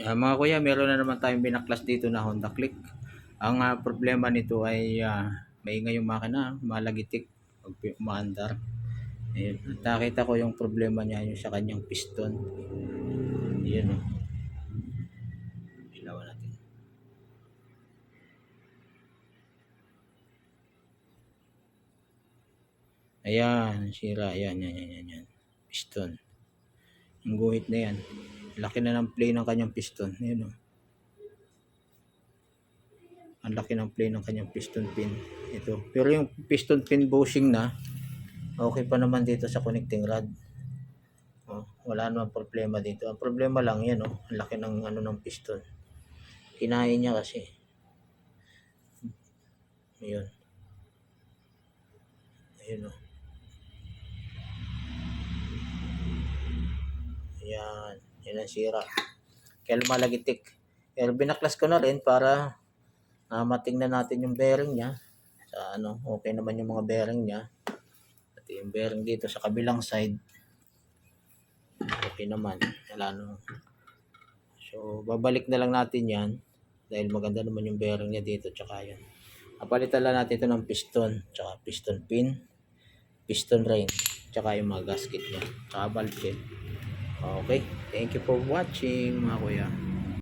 Ah, mga kuya, meron na naman tayong binaklas dito na Honda Click. Ang ah, problema nito ay ah, maingay yung makina, malagitik umaandar. Ayun. Nakita ko yung problema niya yung sa kanyang piston. Yun o. Ilawan natin. Ayan, sira. Ayan, yan, yan, yan. Piston. Yung guhit na yan. Laki na ng play ng kanyang piston. Ayan o. Ang laki ng play ng kanyang piston pin. Ito. Pero yung piston pin bushing na, okay pa naman dito sa connecting rod. Oh, wala naman problema dito. Ang problema lang yan, oh, ang laki ng ano ng piston. Kinain niya kasi. Ayun. Ayun, oh. Yan ang sira. Kaya lumalagitik. Pero binaklas ko na rin para ah, matingnan natin yung bearing niya. Sa ano, okay naman yung mga bearing niya. At yung bearing dito sa kabilang side. Okay naman. Wala no. So, babalik na lang natin yan. Dahil maganda naman yung bearing niya dito. Tsaka yun. Kapalitan lang natin ito ng piston. Tsaka piston pin. Piston ring. Tsaka yung mga gasket niya. Tsaka valve kit. Okay. Thank you for watching mga kuya.